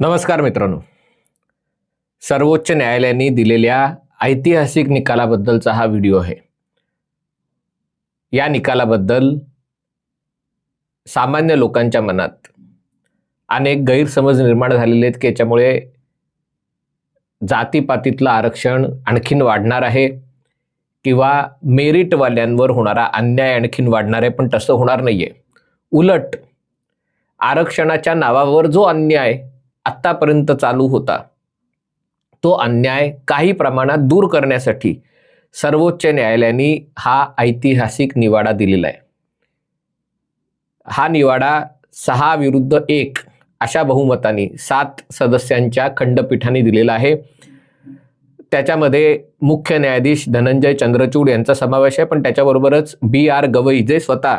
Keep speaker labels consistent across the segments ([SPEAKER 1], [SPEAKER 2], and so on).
[SPEAKER 1] नमस्कार मित्रांनो. सर्वोच्च न्यायालयाने दिलेल्या ऐतिहासिक निकालाबद्दलचा हा व्हिडिओ आहे. या निकालाबद्दल सामान्य लोकांच्या मनात अनेक गैरसमज निर्माण झालेले आहेत की याच्यामुळे जातीपातीतलं आरक्षण आणखीन वाढणार आहे. किंवा मेरिटवाल्यांवर होणारा अन्याय आणखीन वाढणार आहे पण तसं होणार नाहीये. उलट आरक्षणाच्या नावावर जो अन्याय आत्तापर्यंत चालू होता तो अन्याय काही प्रमाणात दूर करण्यासाठी सर्वोच्च न्यायालयाने हा ऐतिहासिक निवाडा दिलेला आहे. हा निवाडा सहा विरुद्ध एक अशा बहुमताने सात सदस्यांच्या खंडपीठाने दिलेला आहे. त्याच्यामध्ये मुख्य न्यायाधीश धनंजय चंद्रचूड यांचा समावेश आहे पण त्याच्याबरोबरच बी आर गवई जे स्वतः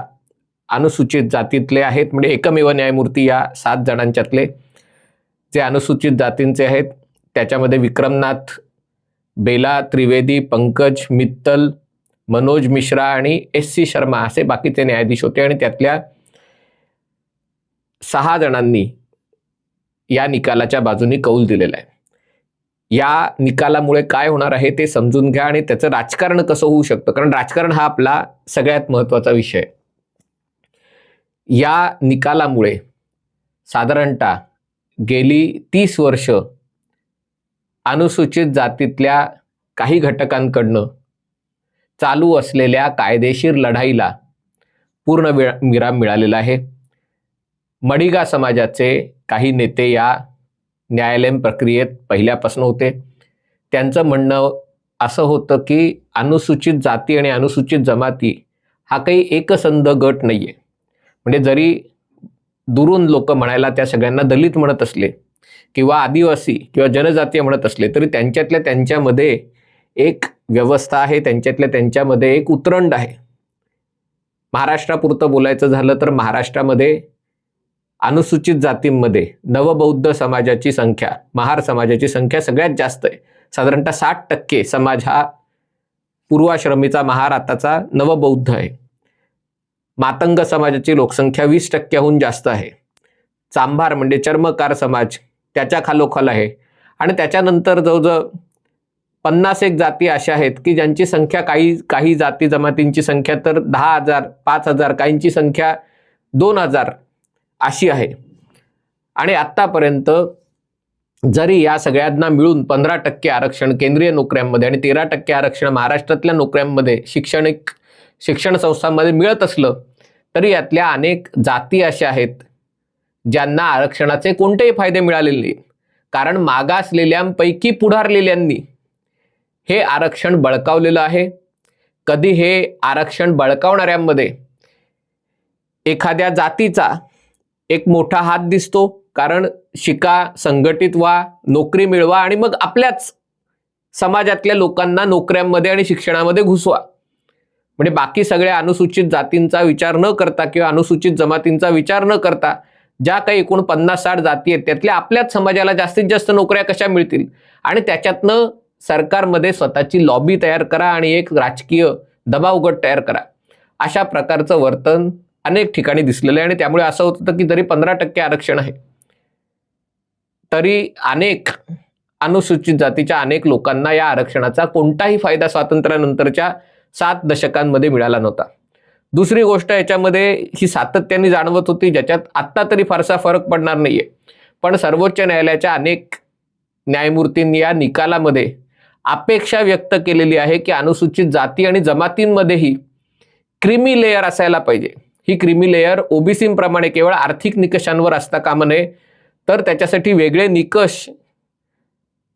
[SPEAKER 1] अनुसूचित जातीतले आहेत म्हणजे एकमेव न्यायमूर्ती या सात जणांच्यातले जे अनुसूचित जातींचे आहेत त्याच्यामध्ये विक्रमनाथ बेला त्रिवेदी पंकज मित्तल मनोज मिश्रा आणि एस सी शर्मा असे बाकीचे न्यायाधीश होते आणि त्यातल्या सहा जणांनी या निकालाच्या बाजूनी कौल दिलेला आहे. या निकालामुळे काय होणार आहे ते समजून घ्या आणि त्याचं राजकारण कसं होऊ शकतं? कारण राजकारण हा आपला सगळ्यात महत्त्वाचा विषय या निकालामुळे साधारणतः गेली तीस वर्ष अनुसूचित जातीतल्या काही घटकांकडनं चालू असलेल्या कायदेशीर लढाईला पूर्ण विरा विराम मिळालेला आहे. मडिगा समाजाचे काही नेते या न्यायालयीन प्रक्रियेत पहिल्यापासून होते. त्यांचं म्हणणं असं होतं की अनुसूचित जाती आणि अनुसूचित जमाती हा काही एकसंध गट नाही आहे म्हणजे जरी दुरून लोक म्हणायला त्या सगळ्यांना दलित म्हणत असले किंवा आदिवासी किंवा जनजातीय म्हणत असले तरी त्यांच्यातल्या त्यांच्यामध्ये एक व्यवस्था आहे त्यांच्यातल्या त्यांच्यामध्ये एक उतरंड आहे. महाराष्ट्रापुरतं बोलायचं झालं तर महाराष्ट्रामध्ये अनुसूचित जातींमध्ये नवबौद्ध समाजाची संख्या महार समाजाची संख्या सगळ्यात जास्त आहे. साधारणतः साठ टक्के समाज हा पूर्वाश्रमीचा महार आताचा नवबौद्ध आहे. मातंग समाजाची लोकसंख्या वीस टक्क्याहून जास्त आहे. चांभार म्हणजे चर्मकार समाज त्याच्या खालोखाल आहे. आणि त्याच्यानंतर जवळजवळ पन्नास एक जाती अशा आहेत की ज्यांची संख्या काही काही जाती जमातींची संख्या तर दहा हजार पाच हजार काहींची संख्या दोन हजार अशी आहे. आणि आत्तापर्यंत जरी या सगळ्यांना मिळून पंधरा टक्के आरक्षण केंद्रीय नोकऱ्यांमध्ये आणि तेरा टक्के आरक्षण महाराष्ट्रातल्या नोकऱ्यांमध्ये शैक्षणिक शिक्षण संस्थांमध्ये मिळत असलं तरी यातल्या अनेक जाती अशा आहेत ज्यांना आरक्षणाचे कोणतेही फायदे मिळालेले नाही कारण मागासलेल्यांपैकी पुढारलेल्यांनी हे आरक्षण बळकावलेलं आहे. कधी हे आरक्षण बळकावणाऱ्यांमध्ये एखाद्या जातीचा एक मोठा हात दिसतो कारण शिका संघटित व्हा नोकरी मिळवा आणि मग आपल्याच समाजातल्या लोकांना नोकऱ्यांमध्ये आणि शिक्षणामध्ये घुसवा. म्हणजे बाकी सगळ्या अनुसूचित जातींचा विचार न करता किंवा अनुसूचित जमातींचा विचार न करता ज्या काही एकूण पन्नास साठ जाती आहेत त्यातल्या आपल्याच समाजाला जास्तीत जास्त नोकऱ्या कशा मिळतील? आणि त्याच्यातनं सरकारमध्ये स्वतःची लॉबी तयार करा आणि एक राजकीय दबाव गट तयार करा. अशा प्रकारचं वर्तन अनेक ठिकाणी दिसलेलं आहे आणि त्यामुळे असं होतं की जरी पंधरा टक्के आरक्षण आहे तरी अनेक अनुसूचित जातीच्या अनेक लोकांना या आरक्षणाचा कोणताही फायदा स्वातंत्र्यानंतरच्या सात दशकांमध्ये मिळाला नव्हता. दुसरी गोष्ट याच्यामध्ये ही सातत्याने जाणवत होती ज्याच्यात आत्ता तरी फारसा फरक पडणार नाहीये. पण सर्वोच्च न्यायालयाच्या अनेक न्यायमूर्तींनी या निकालामध्ये अपेक्षा व्यक्त केलेली आहे की अनुसूचित जाती आणि जमातींमध्येही क्रिमी लेयर असायला पाहिजे. ही क्रिमी लेयर ओबीसीप्रमाणे केवळ आर्थिक निकषांवर असता कामा नये तर त्याच्यासाठी वेगळे निकष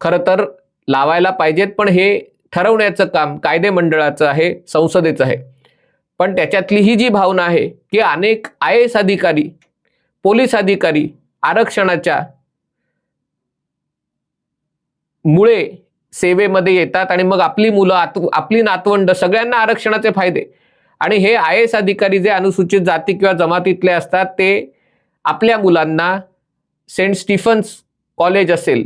[SPEAKER 1] खरं तर लावायला पाहिजेत पण हे ठरवण्याचं काम कायदे मंडळाचं आहे संसदेचं आहे. पण त्याच्यातली ही जी भावना आहे की अनेक आय एस अधिकारी पोलीस अधिकारी आरक्षणाच्या मुळे सेवेमध्ये येतात आणि मग आपली मुलं आपली नातवंड सगळ्यांना आरक्षणाचे फायदे आणि हे आय एस अधिकारी जे अनुसूचित जाती किंवा जमातीतले असतात ते आपल्या मुलांना सेंट स्टीफन्स कॉलेज असेल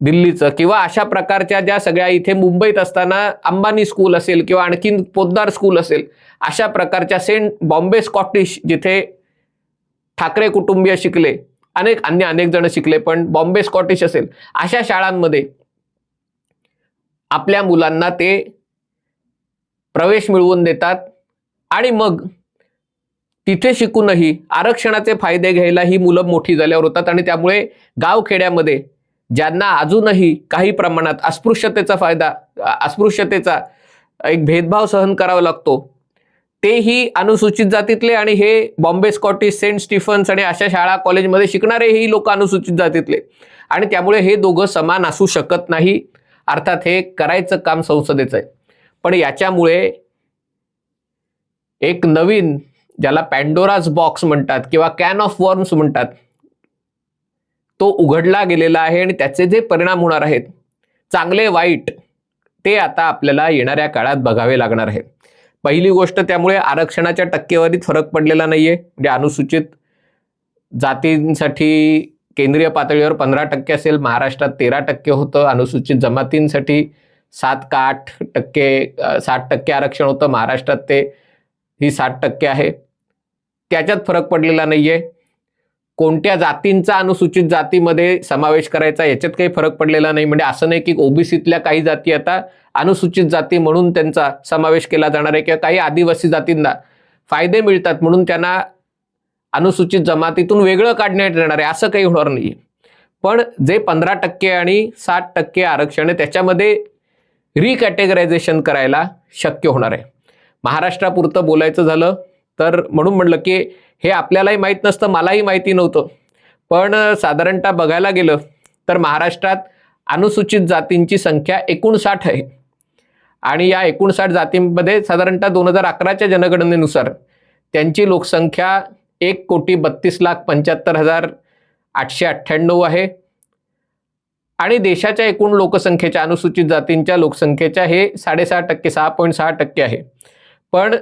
[SPEAKER 1] दिल्लीचं किंवा अशा प्रकारच्या ज्या सगळ्या इथे मुंबईत असताना अंबानी स्कूल असेल किंवा आणखीन पोद्दार स्कूल असेल अशा प्रकारच्या सेंट बॉम्बे स्कॉटिश जिथे ठाकरे कुटुंबीय शिकले अनेक अन्य अनेक जण शिकले पण बॉम्बे स्कॉटिश असेल अशा शाळांमध्ये आपल्या मुलांना ते प्रवेश मिळवून देतात. आणि मग तिथे शिकूनही आरक्षणाचे फायदे घ्यायला ही मुलं मोठी झाल्यावर होतात. आणि त्यामुळे गावखेड्यामध्ये ज्यांना अजूनही काही प्रमाणात अस्पृश्यतेचा फायदा अस्पृश्यतेचा एक भेदभाव सहन करावा लागतो तेही अनुसूचित जातीतले आणि हे बॉम्बे स्कॉटिश सेंट स्टीफन्स आणि अशा शाळा कॉलेजमध्ये शिकणारे ही लोक अनुसूचित जातीतले. आणि त्यामुळे हे दोघं समान असू शकत नाही. अर्थात हे करायचं काम संसदेचं आहे. पण याच्यामुळे एक नवीन ज्याला पॅन्डोराज बॉक्स म्हणतात किंवा कॅन ऑफ वॉर्म्स म्हणतात तो उघडला गेलेला आहे आणि त्याचे जे परिणाम होणार आहेत चांगले वाईट ते आता आपल्याला येणाऱ्या काळात बघावे लागणार आहे पहिली गोष्ट त्यामुळे आरक्षणाच्या टक्केवारीत फरक पडलेला नाहीये. म्हणजे अनुसूचित जातींसाठी केंद्रीय पातळीवर पंधरा टक्के असेल महाराष्ट्रात तेरा टक्के होतं. अनुसूचित जमातींसाठी सात का आठ टक्के सात साठ टक्के आरक्षण होतं महाराष्ट्रात ते. ही साठ टक्के आहे. त्याच्यात फरक पडलेला नाहीये. कोणत्या जातींचा अनुसूचित जातीमध्ये समावेश करायचा याच्यात काही फरक पडलेला नाही. म्हणजे असं नाही की ओबीसीतल्या काही जाती आता अनुसूचित जाती म्हणून त्यांचा समावेश केला जाणार आहे किंवा काही आदिवासी जातींना फायदे मिळतात म्हणून त्यांना अनुसूचित जमातीतून वेगळं काढण्यात येणार आहे. असं काही होणार नाही पण जे पंधरा टक्के आणि साठ टक्के आरक्षण आहे त्याच्यामध्ये रिकॅटेगरायझेशन करायला शक्य होणार आहे. महाराष्ट्रापुरतं बोलायचं झालं तर म्हणून म्हणलं की हे आपल्यालाही माहीत नसतं मलाही माहिती नव्हतं. पण साधारणतः बघायला गेलं तर महाराष्ट्रात अनुसूचित जातींची संख्या एकोणसाठ आहे. आणि या एकोणसाठ जातींमध्ये साधारणतः दोन हजार अकराच्या जनगणनेनुसार त्यांची लोकसंख्या एक कोटी बत्तीस लाख पंच्याहत्तर हजार आठशे अठ्ठ्याण्णव आहे. आणि देशाच्या एकूण लोकसंख्येच्या अनुसूचित जातींच्या लोकसंख्येच्या हे साडेसहा टक्के सहा पॉईंट सहा टक्के आहे. पण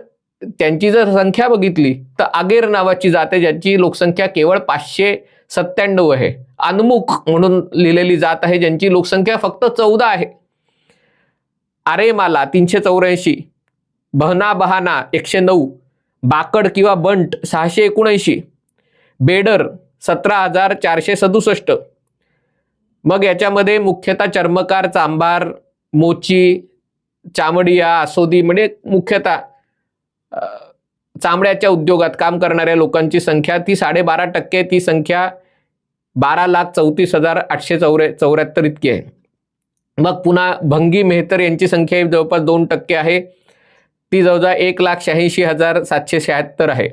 [SPEAKER 1] त्यांची जर संख्या बघितली तर आगेर नावाची जात आहे ज्यांची लोकसंख्या केवळ पाचशे सत्त्याण्णव आहे. अनमुख म्हणून लिहिलेली जात आहे ज्यांची लोकसंख्या फक्त चौदा आहे. आरेमाला तीनशे चौऱ्याऐंशी. बहना बहाना एकशे नऊ. बाकड किंवा बंट सहाशे एकोणऐंशी. बेडर सतरा हजार चारशे सदुसष्ट. मग याच्यामध्ये मुख्यतः चर्मकार चांभार मोची चामडिया आसोदी म्हणजे मुख्यतः चामड्याच्या उद्योगात काम करणाऱ्या लोकांची संख्या. ती साडेबारा टक्के ती संख्या बारा लाख चौतीस हजार आठशे चौऱ्या चौऱ्याहत्तर इतकी आहे. मग पुन्हा भंगी मेहतर यांची संख्या जवळपास दोन टक्के आहे. ती जवळजवळ एक लाख शहाऐंशी हजार सातशे शहात्तर आहे.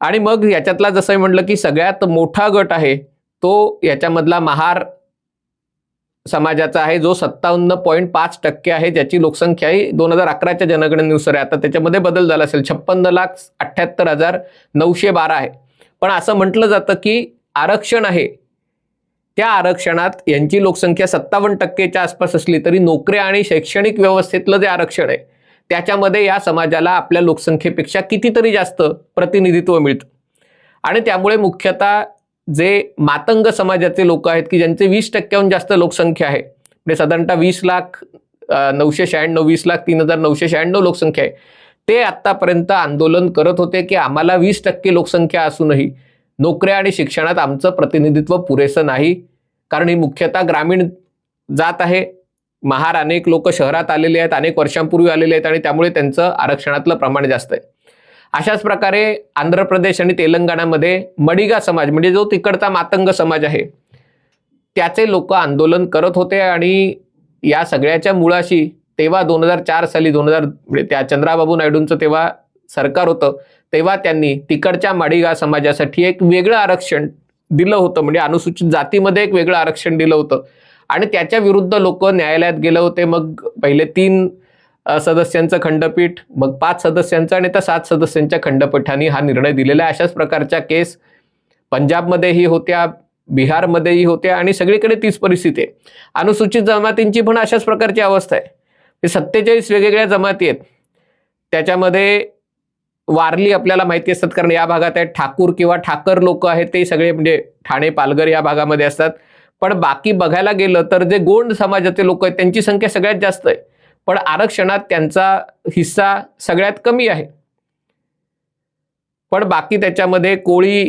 [SPEAKER 1] आणि मग याच्यातला जसं म्हटलं की सगळ्यात मोठा गट आहे तो याच्यामधला महार समाजाचा आहे जो सत्तावन्न पॉईंट पाच टक्के आहे ज्याची लोकसंख्या ही दोन हजार अकराच्या जनगणनेनुसार आहे. आता त्याच्यामध्ये बदल झाला असेल छप्पन्न लाख अठ्ठ्याहत्तर हजार नऊशे बारा आहे. पण असं म्हटलं जातं की आरक्षण आहे. त्या आरक्षणात यांची लोकसंख्या सत्तावन्न टक्केच्या आसपास असली तरी नोकऱ्या आणि शैक्षणिक व्यवस्थेतलं जे आरक्षण आहे त्याच्यामध्ये या समाजाला आपल्या लोकसंख्येपेक्षा कितीतरी जास्त प्रतिनिधित्व मिळतं. आणि त्यामुळे मुख्यतः जे मातंग समाजाचे लोक आहेत की ज्यांचे वीस टक्क्याहून जास्त लोकसंख्या आहे. म्हणजे साधारणतः वीस लाख नऊशे शहाण्णव वीस लाख तीन हजार नऊशे शहाण्णव लोकसंख्या आहे. ते आत्तापर्यंत आंदोलन करत होते की आम्हाला वीस टक्के लोकसंख्या असूनही नोकऱ्या आणि शिक्षणात आमचं प्रतिनिधित्व पुरेसं नाही. कारण ही मुख्यतः ग्रामीण जात आहे. महार अनेक लोक शहरात आलेले आहेत अनेक वर्षांपूर्वी आलेले आहेत आणि त्यामुळे त्यांचं आरक्षणातलं प्रमाण जास्त आहे. अशाच प्रकारे आंध्र प्रदेश आणि तेलंगणामध्ये मडिगा समाज म्हणजे जो तिकडचा मातंग समाज आहे त्याचे लोक आंदोलन करत होते आणि या सगळ्याच्या मुळाशी तेव्हा दोन हजार चार साली दोन हजार म्हणजे त्या चंद्राबाबू नायडूंचं तेव्हा सरकार होतं तेव्हा त्यांनी तिकडच्या माडिगा समाजासाठी एक वेगळं आरक्षण दिलं होतं म्हणजे अनुसूचित जातीमध्ये एक वेगळं आरक्षण दिलं होतं. आणि त्याच्या विरुद्ध लोक न्यायालयात गेले होते मग पहिले तीन सदस्यांचं खंडपीठ मग पाच सदस्यांचं आणि त्या सात सदस्यांच्या खंडपीठाने हा निर्णय दिलेला आहे. अशाच प्रकारच्या केस पंजाबमध्येही होत्या बिहारमध्येही होत्या आणि सगळीकडे तीच परिस्थिती आहे. अनुसूचित जमातींची पण अशाच प्रकारची अवस्था आहे. सत्तेचाळीस वेगवेगळ्या जमाती आहेत. त्याच्यामध्ये वारली आपल्याला माहिती असतात कारण या भागात आहेत ठाकूर किंवा ठाकर लोक आहेत ते सगळे म्हणजे ठाणे पालघर या भागामध्ये असतात. पण बाकी बघायला गेलं तर जे गोंड समाजाचे लोक आहेत त्यांची संख्या सगळ्यात जास्त आहे. पण आरक्षणात त्यांचा हिस्सा सगळ्यात कमी आहे. पण बाकी त्याच्यामध्ये कोळी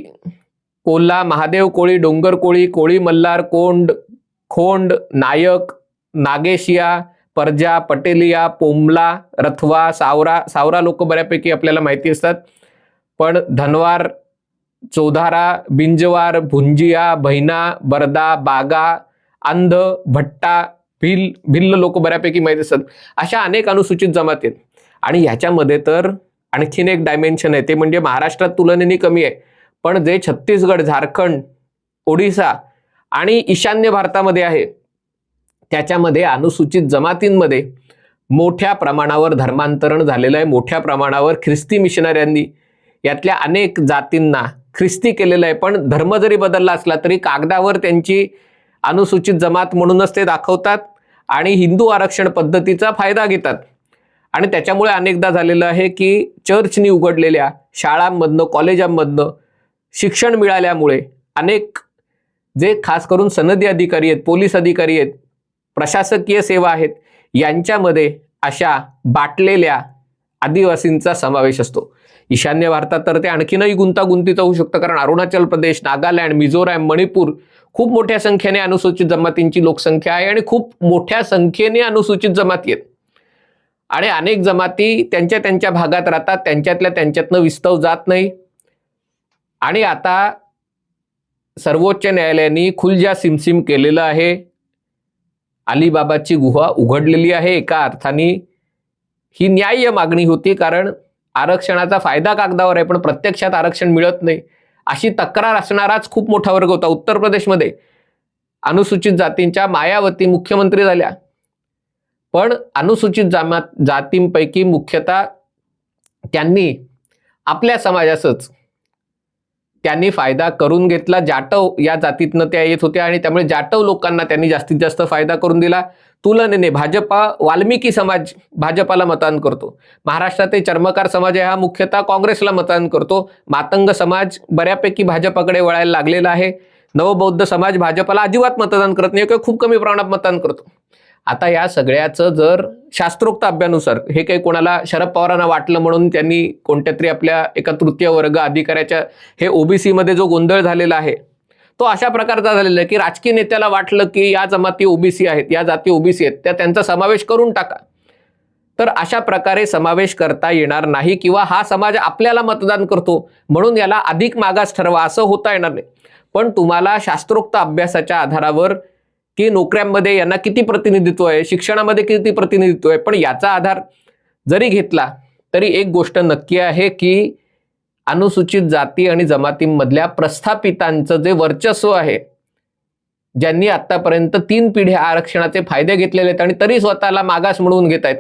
[SPEAKER 1] कोल्हा महादेव कोळी डोंगर कोळी कोळी मल्हार कोंड खोंड नायक नागेशिया परजा पटेलिया पोमला रथवा सावरा सावरा लोक बऱ्यापैकी आपल्याला माहिती असतात. पण धनवार चौधारा बिंजवार भुंजिया भैना बरदा बागा अंध भट्टा भिल भिल्ल लोक बऱ्यापैकी माहीत असतात. अशा अनेक अनुसूचित जमाती आहेत. आणि ह्याच्यामध्ये तर आणखीन एक डायमेन्शन आहे. ते म्हणजे महाराष्ट्रात तुलनेने कमी आहे. पण जे छत्तीसगड झारखंड ओडिसा आणि ईशान्य भारतामध्ये आहे त्याच्यामध्ये अनुसूचित जमातींमध्ये मोठ्या प्रमाणावर धर्मांतरण झालेलं आहे. मोठ्या प्रमाणावर ख्रिस्ती मिशनऱ्यांनी यातल्या अनेक जातींना ख्रिस्ती केलेलं आहे. पण धर्म जरी बदलला असला तरी कागदावर त्यांची अनुसूचित जमात म्हणूनच ते दाखवतात आणि हिंदू आरक्षण पद्धतीचा फायदा घेतात. आणि त्याच्यामुळे अनेकदा झालेलं आहे की चर्चनी उघडलेल्या शाळांमधनं कॉलेजांमधनं शिक्षण मिळाल्यामुळे अनेक जे खास करून सनदी अधिकारी आहेत पोलीस अधिकारी आहेत प्रशासकीय सेवा आहेत यांच्यामध्ये अशा बाटलेल्या आदिवासींचा समावेश असतो. ईशान्य भारतात तर ते आणखीनही गुंतागुंतीचं होऊ शकतं कारण अरुणाचल प्रदेश नागालँड मिझोराम मणिपूर खूप मोठ्या संख्येने अनुसूचित जमातींची लोकसंख्या आहे आणि खूप मोठ्या संख्येने अनुसूचित जमाती आहेत. आणि अनेक जमाती त्यांच्या त्यांच्या भागात राहतात त्यांच्यातल्या त्यांच्यातनं विस्तव जात नाही. आणि आता सर्वोच्च न्यायालयाने खुलजा सिमसिम केलेलं आहे. अलिबाबाची गुहा उघडलेली आहे एका अर्थाने ही न्याय्य मागणी होती कारण आरक्षणाचा फायदा कागदावर आहे पण प्रत्यक्षात आरक्षण मिळत नाही. अशी तक्रार असणाराच खूप मोठा वर्ग होता उत्तर प्रदेशमध्ये. अनुसूचित जातींच्या मायावती मुख्यमंत्री झाल्या. पण अनुसूचित जामा जातींपैकी मुख्यतः त्यांनी आपल्या समाजासच त्यांनी फायदा करून घेतला. जाटव या जातीतनं त्या येत होत्या आणि त्यामुळे जाटव लोकांना त्यांनी जास्तीत जास्त फायदा करून दिला. तुलनेने भाजपा वाल्मिकी समाज भाजपाला मतदान करतो. महाराष्ट्रातील चर्मकार समाज आहे हा मुख्यतः काँग्रेसला मतदान करतो. मातंग समाज बऱ्यापैकी भाजपाकडे वळायला लागलेला आहे. नवबौद्ध समाज भाजपाला अजिबात मतदान करत नाही किंवा खूप कमी प्रमाणात मतदान करतो. आता या सगळ्याचं जर शास्त्रोक्त अभ्यानुसार हे काही कोणाला शरद पवारांना वाटलं म्हणून त्यांनी कोणत्या तरी आपल्या एका तृतीय वर्ग अधिकाऱ्याच्या हे ओबीसीमध्ये जो गोंधळ झालेला आहे तो अशा प्रकारचा झालेला आहे की राजकीय नेत्याला वाटलं की या जमाती ओबीसी आहेत या जाती ओबीसी आहेत त्या त्यांचा समावेश करून टाका. तर अशा प्रकारे समावेश करता येणार नाही किंवा हा समाज आपल्याला मतदान करतो म्हणून याला अधिक मागास ठरवा असं होता येणार नाही. पण तुम्हाला शास्त्रोक्त अभ्यासाच्या आधारावर की नोकऱ्यांमध्ये यांना किती प्रतिनिधित्व आहे शिक्षणामध्ये किती प्रतिनिधित्व आहे पण याचा आधार जरी घेतला तरी एक गोष्ट नक्की आहे की अनुसूचित जाती आणि जमातींमधल्या प्रस्थापितांचं जे वर्चस्व आहे ज्यांनी आतापर्यंत तीन पिढ्या आरक्षणाचे फायदे घेतलेले आहेत आणि तरी स्वतःला मागास म्हणून घेत आहेत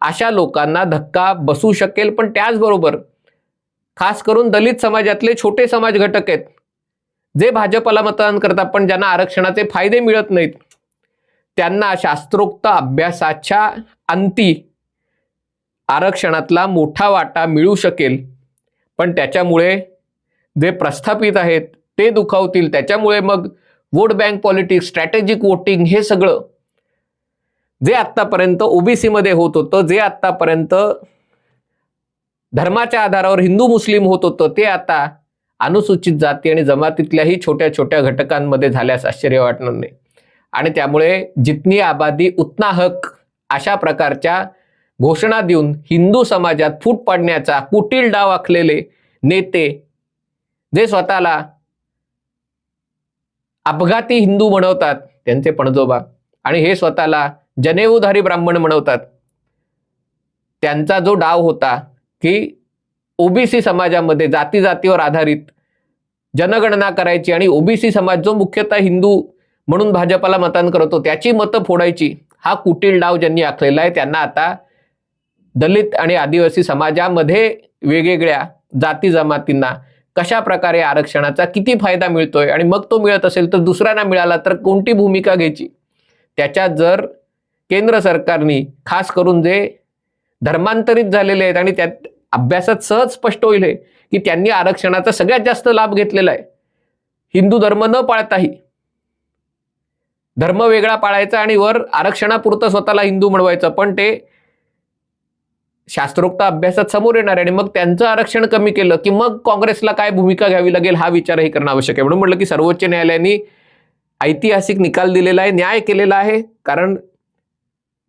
[SPEAKER 1] अशा लोकांना धक्का बसू शकेल. पण त्याचबरोबर खास करून दलित समाजातले छोटे समाज घटक आहेत जे भाजपला मतदान करतात पण ज्यांना आरक्षणाचे फायदे मिळत नाहीत त्यांना शास्त्रोक्त अभ्यासाच्या अंती आरक्षणातला मोठा वाटा मिळू शकेल. पण त्याच्यामुळे जे प्रस्थापित आहेत ते दुखावतील. त्याच्यामुळे मग vote bank politics strategic voting हे सगळं जे आत्तापर्यंत ओबीसीमध्ये होत होतं जे आत्तापर्यंत धर्माच्या आधारावर हिंदू मुस्लिम होत होतं ते आता अनुसूचित जाती आणि जमातीतल्याही छोट्या छोट्या घटकांमध्ये झाल्यास आश्चर्य वाटणार नाही. आणि त्यामुळे जितनी आबादी उतना हक अशा प्रकारच्या घोषणा देऊन हिंदू समाजात फूट पाडण्याचा कुटील डाव आखलेले नेते जे स्वतःला अपघाती हिंदू म्हणवतात त्यांचे पणजोबा. आणि हे स्वतःला जनेऊधारी ब्राह्मण म्हणवतात त्यांचा जो डाव होता की ओबीसी समाजामध्ये जाती जातीवर आधारित जनगणना करायची आणि ओबीसी समाज जो मुख्यतः हिंदू म्हणून भाजपाला मतदान करतो त्याची मतं फोडायची हा कुटील डाव ज्यांनी आखलेला आहे त्यांना आता दलित आणि आदिवासी समाजामध्ये वेगवेगळ्या जाती जमातींना कशा प्रकारे आरक्षणाचा किती फायदा मिळतोय आणि मग तो मिळत असेल तर दुसऱ्यांना मिळाला तर कोणती भूमिका घ्यायची? त्याच्यात जर केंद्र सरकारने खास करून जे धर्मांतरित झालेले आहेत आणि त्यात अभ्यासात सहज स्पष्ट होईल की त्यांनी आरक्षणाचा सगळ्यात जास्त लाभ घेतलेला आहे. हिंदू धर्म न पाळताही. धर्म वेगळा पाळायचा आणि वर आरक्षणापुरतं स्वतःला हिंदू म्हणवायचं पण ते शास्त्रोक्त अभ्यासात समोर येणार आहे आणि मग त्यांचं आरक्षण कमी केलं की मग काँग्रेसला काय भूमिका घ्यावी लागेल हा विचारही करणं आवश्यक आहे. म्हणून म्हटलं की सर्वोच्च न्यायालयाने ऐतिहासिक निकाल दिलेला आहे न्याय केलेला आहे. कारण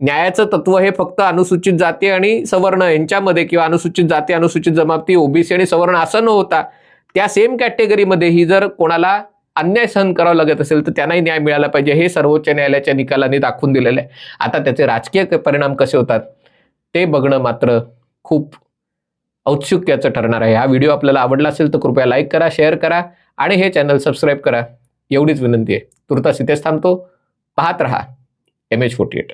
[SPEAKER 1] न्यायाचं तत्व हे फक्त अनुसूचित जाती आणि सवर्ण यांच्यामध्ये किंवा अनुसूचित जाती अनुसूचित जमाती ओबीसी आणि सवर्ण असं न होता त्या सेम कॅटेगरीमध्ये ही जर कोणाला अन्याय सहन करावा लागत असेल तर त्यांनाही न्याय मिळाला पाहिजे. हे सर्वोच्च न्यायालयाच्या निकालाने दाखवून दिलेलं आहे. आता त्याचे राजकीय परिणाम कसे होतात? ते बघणं मात्र खूप औत्सुक्याचं ठरणार आहे. हा व्हिडिओ आपल्याला आवडला असेल तर कृपया लाईक करा शेअर करा आणि हे चॅनल सबस्क्राईब करा. एवढीच विनंती आहे. तुर्तास इथेच थांबतो. पाहत रहा. M H forty eight